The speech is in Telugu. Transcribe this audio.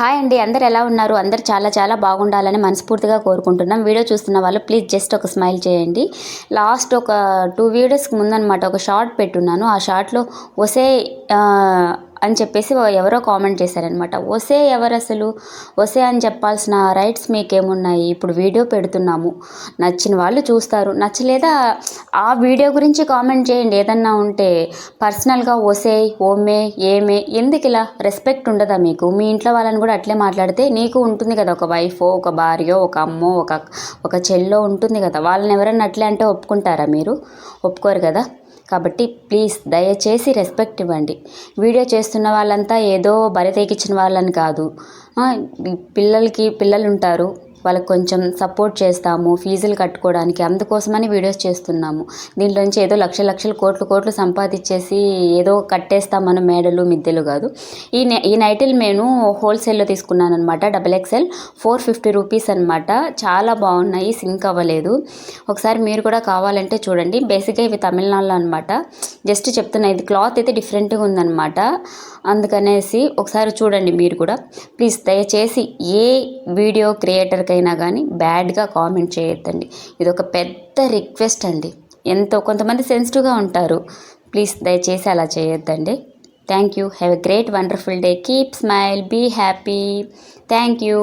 హాయ్ అండి అందరు ఎలా ఉన్నారు? అందరు చాలా చాలా బాగుండాలని మనస్ఫూర్తిగా కోరుకుంటున్నాం. వీడియో చూస్తున్న వాళ్ళు ప్లీజ్ జస్ట్ ఒక స్మైల్ చేయండి. లాస్ట్ ఒక టూ వీడియోస్కి ముందనమాట ఒక షార్ట్ పెట్టున్నాను. ఆ షార్ట్లో ఒసే అని చెప్పేసి ఎవరో కామెంట్ చేశారనమాట ఒసే ఎవరు అసలు? ఒసే అని చెప్పాల్సిన రైట్స్ మీకేమున్నాయి? ఇప్పుడు వీడియో పెడుతున్నాము. నచ్చిన వాళ్ళు చూస్తారు. నచ్చలేదా? ఆ వీడియో గురించి కామెంట్ చేయండి. ఏదన్నా ఉంటే పర్సనల్గా ఒసే ఓమే ఏమే ఎందుకు ఇలా రెస్పెక్ట్ ఉండదా మీకు? మీ ఇంట్లో వాళ్ళని కూడా అట్లే మాట్లాడితే నీకు ఉంటుంది కదా ఒక వైఫో ఒక భార్యో ఒక అమ్మో ఒక ఒక చెల్లో ఉంటుంది కదా. వాళ్ళని ఎవరన్నా అట్లే అంటే ఒప్పుకుంటారా మీరు? ఒప్పుకోరు కదా? కాబట్టి ప్లీజ్ దయచేసి రెస్పెక్ట్ ఇవ్వండి. వీడియో చేస్తున్న వాళ్ళంతా ఏదో బరి తెగించిన వాళ్ళని కాదు. పిల్లలకి పిల్లలు ఉంటారు వాళ్ళకి కొంచెం సపోర్ట్ చేస్తాము ఫీజులు కట్టుకోవడానికి అందుకోసమని వీడియోస్ చేస్తున్నాము. దీంట్లోంచి ఏదో లక్ష లక్షలు కోట్లు కోట్లు సంపాదించేసి ఏదో కట్టేస్తాం మనం మేడలు మిద్దెలు కాదు. ఈ ఈ నైటిల్ నేను హోల్సేల్లో తీసుకున్నాను అనమాట double XL four fifty rupees అనమాట చాలా బాగున్నాయి సింక్ అవ్వలేదు. ఒకసారి మీరు కూడా కావాలంటే చూడండి. బేసిక్గా ఇవి తమిళనాడులో అనమాట జస్ట్ చెప్తున్నా ఇది క్లాత్ అయితే డిఫరెంట్గా ఉందన్నమాట. అందుకనేసి ఒకసారి చూడండి మీరు కూడా. ప్లీజ్ దయచేసి ఏ వీడియో క్రియేటర్ ఎవరికైనా కానీ బ్యాడ్గా కామెంట్ చేయొద్దండి. ఇది ఒక పెద్ద రిక్వెస్ట్ అండి. ఎంతో కొంతమంది సెన్సిటివ్గా ఉంటారు. ప్లీజ్ దయచేసి అలా చేయొద్దండి. Thank you have a great wonderful day. Keep smile be happy. Thank you